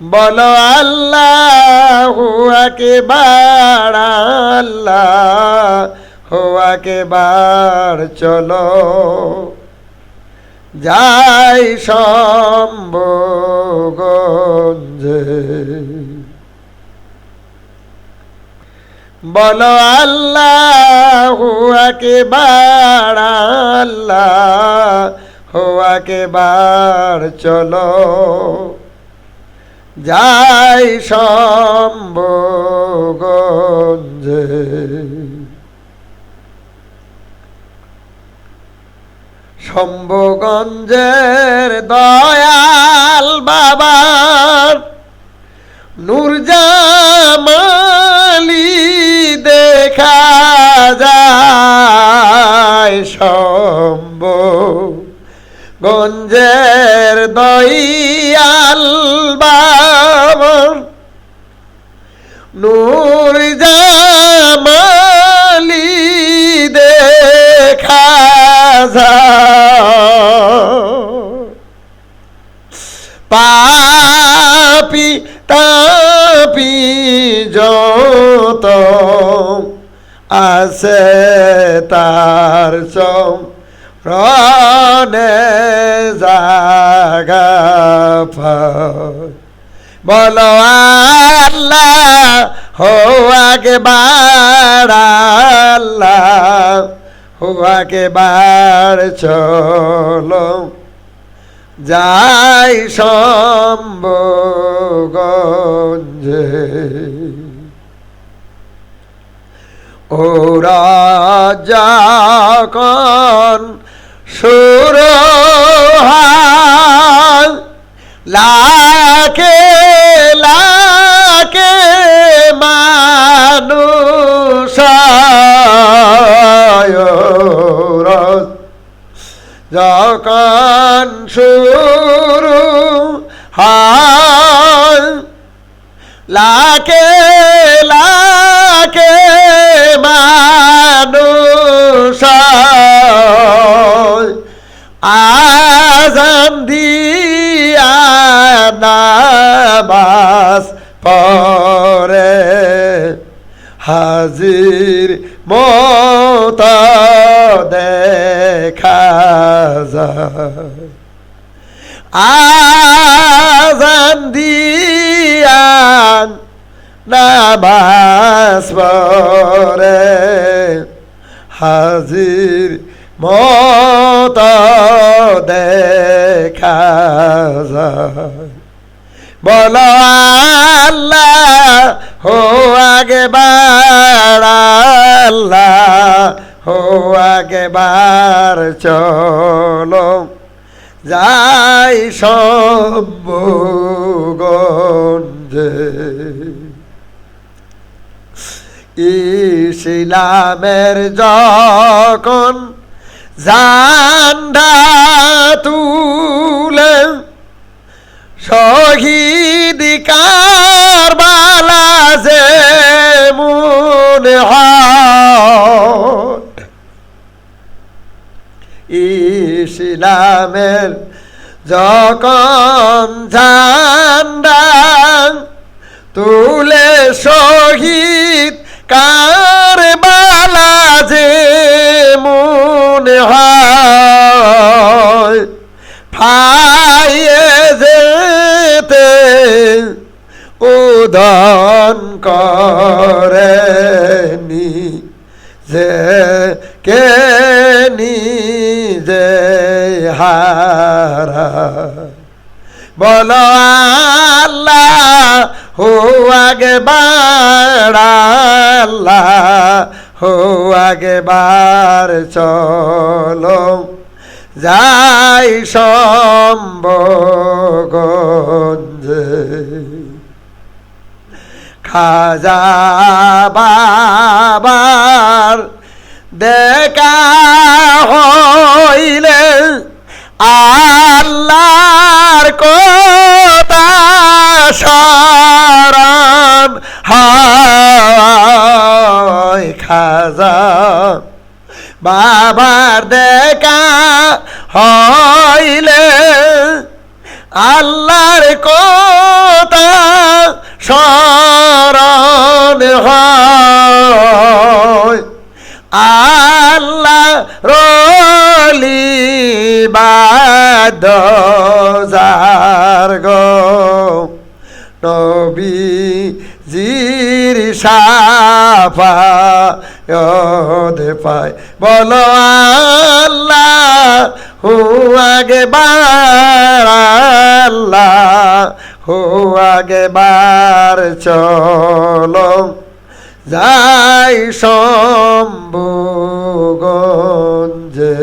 বলো আল্লাহ হুয়াকে বার আল্লাহ হুয়াকে বাড় চলো যাই শম্ভগঞ্জে। বলো আল্লাহ হুয়াকে বার আল্লাহ হুয়াকে বার চলো যাই শম্ভগঞ্জে শম্ভগঞ্জের দয়াল বাবার নূরজামালি দেখা যায় শম্ভ গঞ্জের দয়াল নূর জামালি দেখা পাপি তাপি যত আছে তার চম রনে বলো আল্লাহ হো আগে আল্লাহ হো আগে বার চলো। যাই শম্ভগঞ্জে। ওরা যখন সুর লাকে লাকে মানুষ যখন শুরু হয় লাকে লাকে হাজির মত দেখা যায়। আজান দিয়া নামাজ পরে হাজির মত দেখা যায়। বল আল্লাহ হো আগে বার আল্লাহ হো আগে বার চলো। যাই সম্ভগঞ্জে ইসলামের যখন জান্ডা তুলে, শহীদ কারবালা যে মনে হয় ইসলামের যখন ঝান্ডা তুলে শহীদ কারবালা যে মনে হয়, ফাইয়ে যেতে উদন করেনি যে, কে নিজে হারা বল আল্লাহ, হো আগে আল্লাহ, হো আগে বার চলো যাই সম্ভগঞ্জে খাজা বাবার দেখা খাজা বাবার দেখা হইলে আল্লাহর কথা শরণ আল্লাহ রলি বাদার গ। নবী জিরিষা সাফা পায়। বলো আল্লাহ হু আগে আল্লাহ হু আগে বার চলো। যাই শম্ভু গঞ্জে।